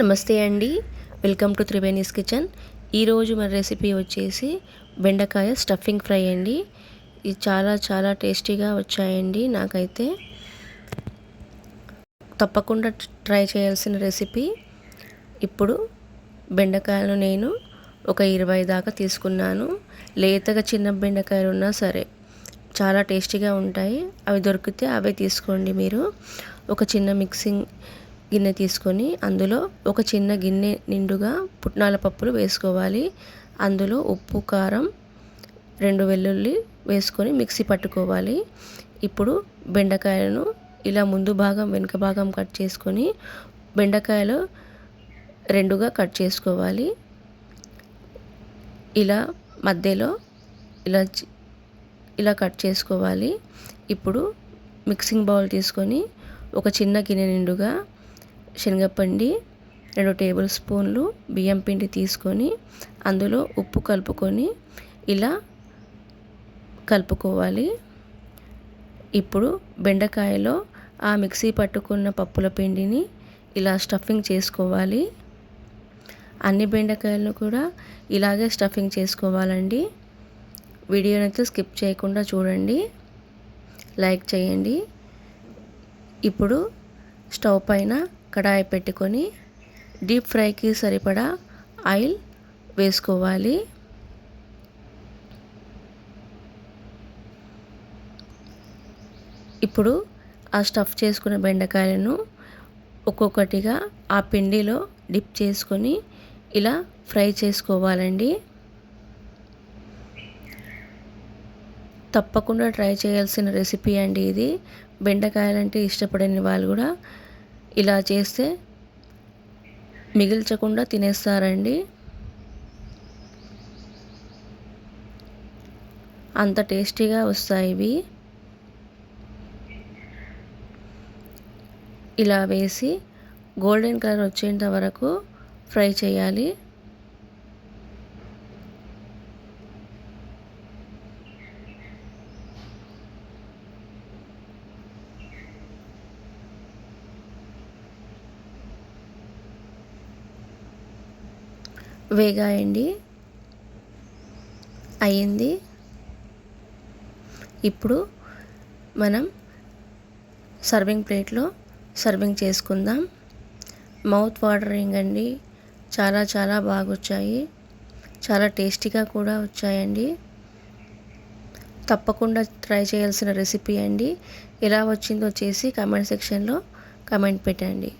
నమస్తే అండి. Welcome to Triveni's kitchen. ఈరోజు మన రెసిపీ వచ్చేసి బెండకాయ స్టఫింగ్ ఫ్రై అండి. ఇది చాలా చాలా టేస్టీగా వచ్చాయండి నాకైతే. తప్పకుండా ట్రై చేయాల్సిన రెసిపీ. ఇప్పుడు బెండకాయలు నేను ఒక ఇరవై దాకా తీసుకున్నాను. లేతగా చిన్న బెండకాయలు ఉన్నా సరే చాలా టేస్టీగా ఉంటాయి. అవి దొరికితే అవే తీసుకోండి మీరు. ఒక చిన్న మిక్సింగ్ గిన్నె తీసుకొని అందులో ఒక చిన్న గిన్నె నిండుగా పుట్నాల పప్పులు వేసుకోవాలి. అందులో ఉప్పు కారం రెండు వెల్లుల్లి వేసుకొని మిక్సీ పట్టుకోవాలి. ఇప్పుడు బెండకాయలను ఇలా ముందు భాగం వెనుక భాగం కట్ చేసుకొని బెండకాయలు రెండుగా కట్ చేసుకోవాలి. ఇలా మధ్యలో ఇలా ఇలా కట్ చేసుకోవాలి. ఇప్పుడు మిక్సింగ్ బౌల్ తీసుకొని ఒక చిన్న గిన్నె నిండుగా శనగపిండి రెండు టేబుల్ స్పూన్లు బియ్యం పిండి తీసుకొని అందులో ఉప్పు కలుపుకొని ఇలా కలుపుకోవాలి. ఇప్పుడు బెండకాయలో ఆ మిక్సీ పట్టుకున్న పప్పుల పిండిని ఇలా స్టఫింగ్ చేసుకోవాలి. అన్ని బెండకాయలను కూడా ఇలాగే స్టఫింగ్ చేసుకోవాలండి. వీడియోనైతే స్కిప్ చేయకుండా చూడండి. లైక్ చేయండి. ఇప్పుడు స్టవ్ పైన కడాయి పెట్టుకొని డీప్ ఫ్రైకి సరిపడా ఆయిల్ వేసుకోవాలి. ఇప్పుడు ఆ స్టఫ్ చేసుకున్న బెండకాయలను ఒక్కొక్కటిగా ఆ పిండిలో డిప్ చేసుకొని ఇలా ఫ్రై చేసుకోవాలండి. తప్పకుండా ట్రై చేయాల్సిన రెసిపీ అండి ఇది. బెండకాయలంటే ఇష్టపడని వాళ్ళు కూడా ఇలా చేస్తే మిగిల్చకుండా తినేస్తారండి. అంత టేస్టీగా వస్తాయి ఇవి. ఇలా వేసి గోల్డెన్ కలర్ వచ్చేంత వరకు ఫ్రై చేయాలి. వేగాయండి అయింది. ఇప్పుడు మనం సర్వింగ్ ప్లేట్లో సర్వింగ్ చేసుకుందాం. మౌత్ వాటరింగ్ అండి. చాలా చాలా బాగా వచ్చాయి చాలా టేస్టీగా కూడా వచ్చాయండి. తప్పకుండా ట్రై చేయాల్సిన రెసిపీ అండి. ఎలా వచ్చిందో చేసి కమెంట్ సెక్షన్లో కమెంట్ పెట్టండి.